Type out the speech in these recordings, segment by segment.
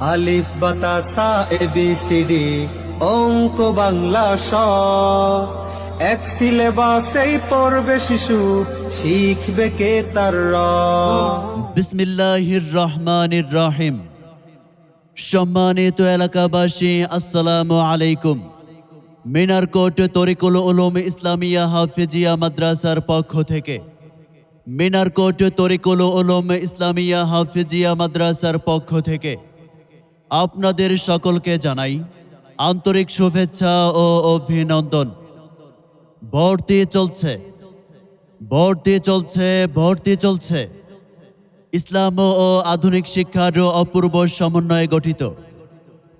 আলিফ বাতাসা এবিসিডি অঙ্ক, বাংলা, স। এক সিলেবাসেই পড়বে শিশু, শিখবে কে তার র। বিসমিল্লাহির রহমানির রহিম। সম্মানিত এলাকাবাসী, আসসালামু আলাইকুম। মিনারকোট তরিকুল উলুম ইসলামিয়া হাফিজিয়া মাদ্রাসার পক্ষ থেকে মিনারকোট তরিকুল উলুম ইসলামিয়া হাফিজিয়া মাদ্রাসার পক্ষ থেকে আপনাদের সকলকে জানাই আন্তরিক শুভেচ্ছা ও অভিনন্দন। ভর্তি চলছে। ভর্তি চলছে ভর্তি চলছে। ইসলাম ও আধুনিক শিক্ষার অপূর্ব সমন্বয়ে গঠিত।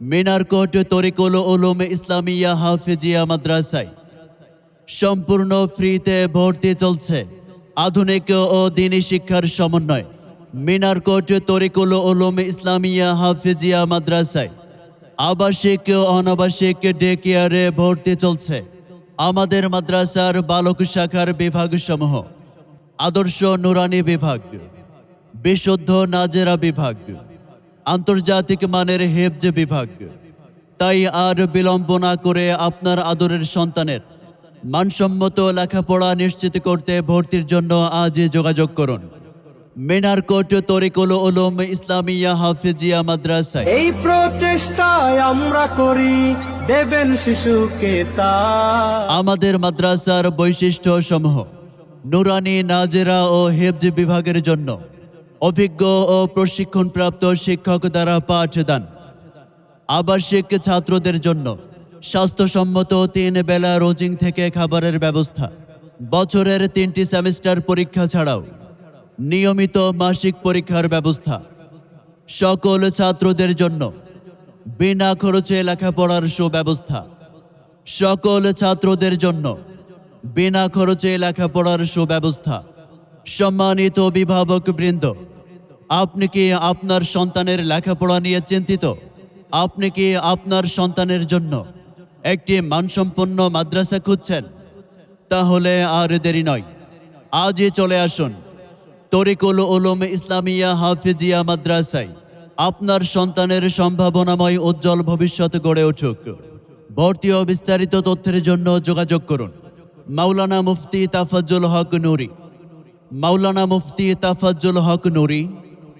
মিনারকোট তরিকুল উলুম ইসলামিয়া হাফিজিয়া মাদ্রাসায় সম্পূর্ণ ফ্রিতে ভর্তি চলছে আধুনিক ও দিনী শিক্ষার সমন্বয়। মিনারকোট তরিকুল উলুম ইসলামিয়া হাফিজিয়া মাদ্রাসায়। আবাসিক ও অনাবাসিক ডে কেয়ারে ভর্তি চলছে। আমাদের মাদ্রাসার বালক শাখার বিভাগসমূহ। আদর্শ নুরানি বিভাগ। বিশুদ্ধ নাজেরা বিভাগ। আন্তর্জাতিক মানের হেফজ বিভাগ। তাই আর বিলম্ব না করে আপনার আদরের সন্তানের মানসম্মত লেখাপড়া নিশ্চিত করতে ভর্তির জন্য আজই যোগাযোগ করুন। মিনারকোট তরিকুল উলুম ইসলামিয়া হাফিজিয়া মাদ্রাসায়। এই প্রচেষ্টায় আমরা করি দেবেন শিশুকে তা। আমাদের মাদ্রাসার বৈশিষ্ট্য সমূহ নুরানি নাজেরা ও হেফজ বিভাগের জন্য অভিজ্ঞ ও প্রশিক্ষণপ্রাপ্ত শিক্ষক দ্বারা পাঠদান। আবাসিক ছাত্রদের জন্য স্বাস্থ্যসম্মত তিন বেলা রোজিং থেকে খাবারের ব্যবস্থা। বছরের তিনটি সেমিস্টার পরীক্ষা ছাড়াও নিয়মিত মাসিক পরীক্ষার ব্যবস্থা সকল ছাত্রদের জন্য বিনা খরচে লেখাপড়ার সুব্যবস্থা। সকল ছাত্রদের জন্য বিনা খরচে লেখাপড়ার সুব্যবস্থা। সম্মানিত অভিভাবক বৃন্দ, আপনি কি আপনার সন্তানের লেখাপড়া নিয়ে চিন্তিত? আপনি কি আপনার সন্তানের জন্য একটি মানসম্পন্ন মাদ্রাসা খুঁজছেন? তাহলে আর দেরি নয়। আজই চলে আসুন। তরিকুল উলুম ইসলামিয়া হাফিজিয়া মাদ্রাসায় আপনার সন্তানের সম্ভাবনাময় উজ্জ্বল ভবিষ্যৎ গড়ে উঠুক। ভর্তি ও বিস্তারিত তথ্যের জন্য যোগাযোগ করুন। মাওলানা মুফতি তাফাজ্জুল হক নুরি। মাওলানা মুফতি তাফাজ্জুল হক নুরি,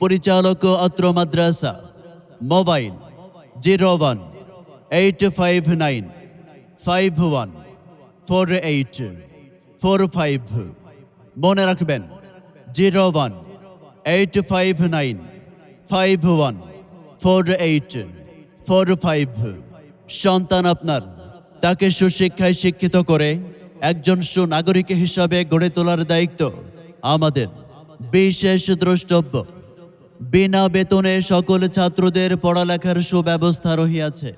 পরিচালক অত্র মাদ্রাসা, mobile zero one eight five nine five one four eight four five. মনে রাখবেন zero one eight five nine five one four eight four five সন্তান আপনার, তাকে সুশিক্ষায় শিক্ষিত করে একজন সুনাগরিক হিসাবে গড়ে তোলার দায়িত্ব আমাদের। বিশেষ দ্রষ্টব্য, বিনা বেতনে সকল ছাত্রদের পড়ালেখার সুব্যবস্থা রহিয়াছে।